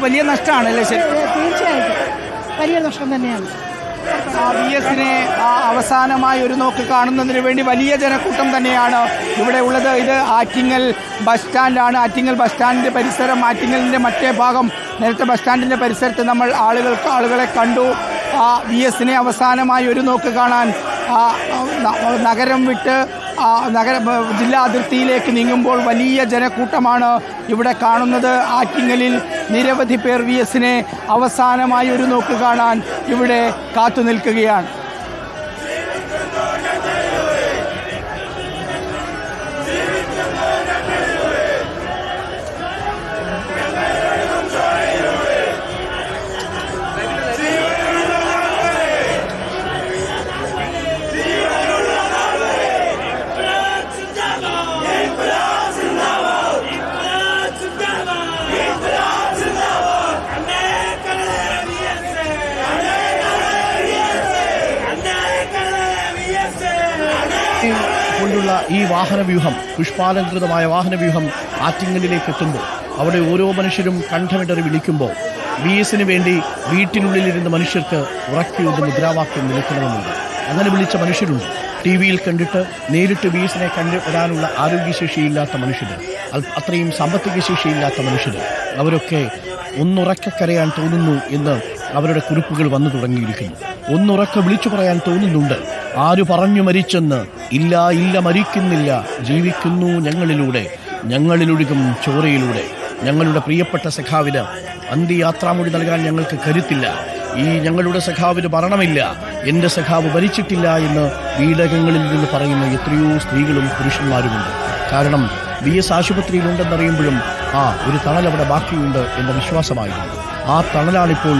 വലിയ നഷ്ടമാണ് അല്ലേ ശരി? തീർച്ചയായിട്ടും. വലിയ നഷ്ടം തന്നെയാണ്. വി എസിനെ അവസാനമായി ഒരു നോക്ക് കാണുന്നതിന് വേണ്ടി വലിയ ജനക്കൂട്ടം തന്നെയാണ് ഇവിടെ ഉള്ളത്. ഇത് ആറ്റിങ്ങൽ ബസ് സ്റ്റാൻഡാണ്. ആറ്റിങ്ങൽ ബസ് സ്റ്റാൻഡിന്റെ പരിസരം ആറ്റിങ്ങലിന്റെ മറ്റേ ഭാഗം. നേരത്തെ ബസ് സ്റ്റാൻഡിന്റെ പരിസരത്ത് നമ്മൾ ആളുകൾക്ക് ആളുകളെ കണ്ടു. ആ വി എസിനെ അവസാനമായി ഒരു നോക്ക് കാണാൻ ആ, നഗരം വിട്ട് നഗര ജില്ലാ അതിർത്തിയിലേക്ക് നീങ്ങുമ്പോൾ വലിയ ജനക്കൂട്ടമാണ് ഇവിടെ കാണുന്നത്. ആറ്റിങ്ങലിൽ നിരവധി പേർ വി എസിനെ അവസാനമായി ഒരു നോക്ക് കാണാൻ ഇവിടെ കാത്തു നിൽക്കുകയാണ്. കൊണ്ടുള്ള ഈ വാഹനവ്യൂഹം പുഷ്പാലങ്കൃതമായ വാഹനവ്യൂഹം ആറ്റിങ്ങലിലേക്ക് എത്തുമ്പോൾ അവിടെ ഓരോ മനുഷ്യരും കണ്ഠമിടറി വിളിക്കുമ്പോൾ ബി എസിന് വേണ്ടി വീട്ടിനുള്ളിലിരുന്ന മനുഷ്യർക്ക് ഉറക്കിയൊന്ന് മുദ്രാവാക്യം നിൽക്കണമെന്നുണ്ട് അങ്ങനെ വിളിച്ച മനുഷ്യരുണ്ട്. ടി വിയിൽ കണ്ടിട്ട് നേരിട്ട് ബി എസിനെ കണ്ടുവരാനുള്ള ആരോഗ്യശേഷിയില്ലാത്ത മനുഷ്യർ അത്രയും സാമ്പത്തിക ശേഷിയില്ലാത്ത മനുഷ്യർ അവരൊക്കെ ഒന്നുറക്കെ കരയാൻ തോന്നുന്നു എന്ന് അവരുടെ കുറിപ്പുകൾ വന്നു തുടങ്ങിയിരിക്കുന്നു. ഒന്നുറക്കെ വിളിച്ചു പറയാൻ തോന്നുന്നുണ്ട്. ആരു പറഞ്ഞു മരിച്ചെന്ന് ഇല്ല ഇല്ല മരിക്കുന്നില്ല. ജീവിക്കുന്നു ഞങ്ങളിലൂടെ ഞങ്ങളിലൊഴുകും ചോരയിലൂടെ. ഞങ്ങളുടെ പ്രിയപ്പെട്ട സഖാവിന് അന്ത്യയാത്രാമൊഴി നൽകാൻ ഞങ്ങൾക്ക് കരുത്തില്ല. ഈ ഞങ്ങളുടെ സഖാവിന് മരണമില്ല. എന്റെ സഖാവ് ഭരിച്ചിട്ടില്ല എന്ന് വീടകങ്ങളിൽ നിന്ന് പറയുന്ന എത്രയോ സ്ത്രീകളും പുരുഷന്മാരുമുണ്ട്. കാരണം ബി എസ് ആശുപത്രിയിലുണ്ടെന്നറിയുമ്പോഴും ആ ഒരു തണൽ അവിടെ ബാക്കിയുണ്ട് എന്ന വിശ്വാസമായിരുന്നു. ആ തണലാണിപ്പോൾ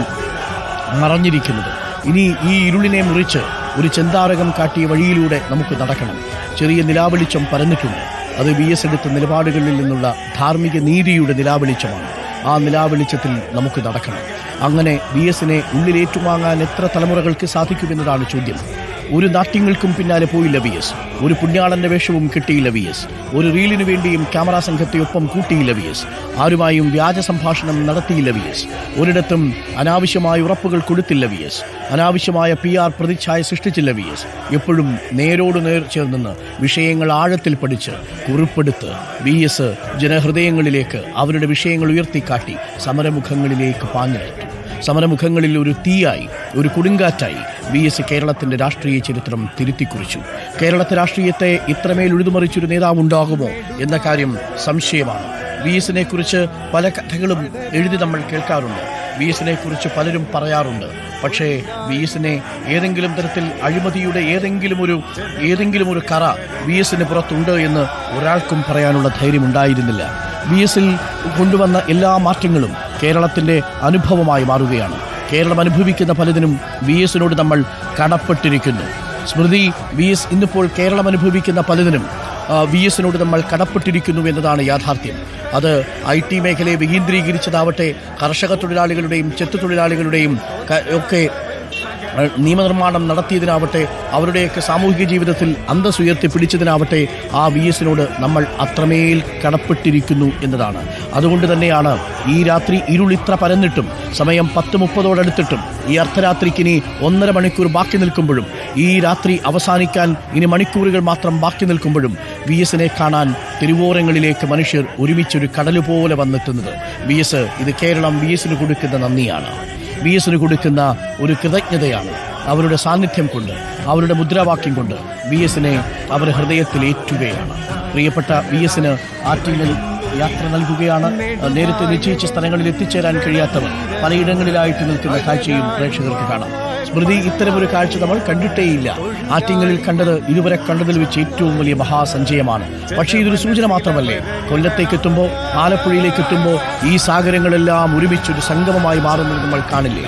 മറഞ്ഞിരിക്കുന്നത്. ഇനി ഈ ഇരുളിനെ മുറിച്ച് ഒരു ചെന്താരകം കാട്ടിയ വഴിയിലൂടെ നമുക്ക് നടക്കണം. ചെറിയ നിലാവെളിച്ചം പരന്നിട്ടുണ്ട്. അത് വി എസ് എടുത്ത നിലപാടുകളിൽ നിന്നുള്ള ധാർമ്മിക നീതിയുടെ നിലാവെളിച്ചമാണ്. ആ നിലാവെളിച്ചത്തിൽ നമുക്ക് നടക്കണം. അങ്ങനെ വി എസിനെ ഉള്ളിലേറ്റുവാങ്ങാൻ എത്ര തലമുറകൾക്ക് സാധിക്കുമെന്നതാണ് ചോദ്യം. ഒരു നാട്യങ്ങൾക്കും പിന്നാലെ പോയില്ല വി എസ്. ഒരു പുണ്യാളന്റെ വേഷവും കിട്ടിയില്ല വി എസ്. ഒരു റീലിനു വേണ്ടിയും ക്യാമറ സംഘത്തെ ഒപ്പം കൂട്ടിയില്ല വി എസ്. ആരുമായും വ്യാജ സംഭാഷണം നടത്തിയില്ല വി എസ്. ഒരിടത്തും അനാവശ്യമായ ഉറപ്പുകൾ കൊടുത്തില്ല വി എസ്. അനാവശ്യമായ പി ആർ പ്രതിച്ഛായ സൃഷ്ടിച്ചില്ല വി എസ്. എപ്പോഴും നേരോട് നേർ ചേർന്ന് വിഷയങ്ങൾ ആഴത്തിൽ പഠിച്ച് കുറിപ്പെടുത്ത് വി എസ് ജനഹൃദയങ്ങളിലേക്ക് അവരുടെ വിഷയങ്ങൾ ഉയർത്തിക്കാട്ടി സമരമുഖങ്ങളിലേക്ക് പാഞ്ഞെടുത്തു സമരമുഖങ്ങളിൽ ഒരു തീയായി ഒരു കൊടുങ്കാറ്റായി ബി എസ് കേരളത്തിന്റെ രാഷ്ട്രീയ ചരിത്രം തിരുത്തിക്കുറിച്ചു. കേരളത്തെ രാഷ്ട്രീയത്തെ ഇത്രമേൽ ഉഴുതുമറിച്ചൊരു നേതാവുണ്ടാകുമോ എന്ന കാര്യം സംശയമാണ്. വി എസിനെ കുറിച്ച് പല കഥകളും എഴുതി നമ്മൾ കേൾക്കാറുണ്ട്. വി എസിനെ കുറിച്ച് പലരും പറയാറുണ്ട്. പക്ഷേ വി എസിനെ ഏതെങ്കിലും തരത്തിൽ അഴിമതിയുടെ ഏതെങ്കിലും ഒരു ഏതെങ്കിലും ഒരു കറ വി എസിന് പുറത്തുണ്ട് എന്ന് ഒരാൾക്കും പറയാനുള്ള ധൈര്യം ഉണ്ടായിരുന്നില്ല വി എസിൽ കൊണ്ടുവന്ന എല്ലാ മാറ്റങ്ങളും കേരളത്തിന്റെ അനുഭവമായി മാറുകയാണ്. കേരളം അനുഭവിക്കുന്ന പലതിനും വി എസിനോട് നമ്മൾ കടപ്പെട്ടിരിക്കുന്നു. സ്മൃതി വി എസ് ഇന്നിപ്പോൾ കേരളം അനുഭവിക്കുന്ന പലതിനും വി എസിനോട് നമ്മൾ കടപ്പെട്ടിരിക്കുന്നു എന്നതാണ് യാഥാർത്ഥ്യം. അത് ഐ ടി മേഖലയെ വികേന്ദ്രീകരിച്ചതാവട്ടെ കർഷക തൊഴിലാളികളുടെയും ചെത്തു തൊഴിലാളികളുടെയും ഒക്കെ നിയമനിർമ്മാണം നടത്തിയതിനാവട്ടെ അവരുടെയൊക്കെ സാമൂഹിക ജീവിതത്തിൽ അന്തസ് ഉയർത്തി പിടിച്ചതിനാവട്ടെ ആ വി എസിനോട് നമ്മൾ അത്രമേൽ കടപ്പെട്ടിരിക്കുന്നു എന്നതാണ്. അതുകൊണ്ട് തന്നെയാണ് ഈ രാത്രി ഇരുളിത്ര പരന്നിട്ടും സമയം പത്ത് മുപ്പതോടടുത്തിട്ടും ഈ അർദ്ധരാത്രിക്ക് ഇനി ഒന്നര മണിക്കൂർ ബാക്കി നിൽക്കുമ്പോഴും ഈ രാത്രി അവസാനിക്കാൻ ഇനി മണിക്കൂറുകൾ മാത്രം ബാക്കി നിൽക്കുമ്പോഴും വി എസിനെ കാണാൻ തിരുവോരങ്ങളിലേക്ക് മനുഷ്യർ ഒരുമിച്ചൊരു കടൽ പോലെ വന്നെത്തുന്നത്. വി എസ് ഇത് കേരളം വി എസിന് കൊടുക്കുന്ന നന്ദിയാണ്. വി എസിന് കൊടുക്കുന്ന ഒരു കൃതജ്ഞതയാണ് അവരുടെ സാന്നിധ്യം കൊണ്ട് അവരുടെ മുദ്രാവാക്യം കൊണ്ട്. വി എസിനെ അവർ ഹൃദയത്തിൽ ഏറ്റുകയാണ്. പ്രിയപ്പെട്ട വി എസിന് ആറ്റിങ്ങൽ യാത്ര നൽകുകയാണ്. നേരത്തെ നിശ്ചയിച്ച സ്ഥലങ്ങളിൽ എത്തിച്ചേരാൻ കഴിയാത്തവർ പലയിടങ്ങളിലായിട്ട് നിൽക്കുന്ന കാഴ്ചയും പ്രേക്ഷകർക്ക് കാണാം. സ്മൃതി ഇത്തരമൊരു കാഴ്ച നമ്മൾ കണ്ടിട്ടേയില്ല. ആറ്റിങ്ങലിൽ കണ്ടത് ഇതുവരെ കണ്ടതിൽ വെച്ച് ഏറ്റവും വലിയ മഹാസഞ്ചയമാണ്. പക്ഷേ ഇതൊരു സൂചന മാത്രമല്ലേ? കൊല്ലത്തേക്ക് എത്തുമ്പോൾ ആലപ്പുഴയിലേക്ക് എത്തുമ്പോൾ ഈ സാഗരങ്ങളെല്ലാം ഒരുമിച്ചൊരു സംഗമമായി മാറുന്നത് നമ്മൾ കാണില്ലേ?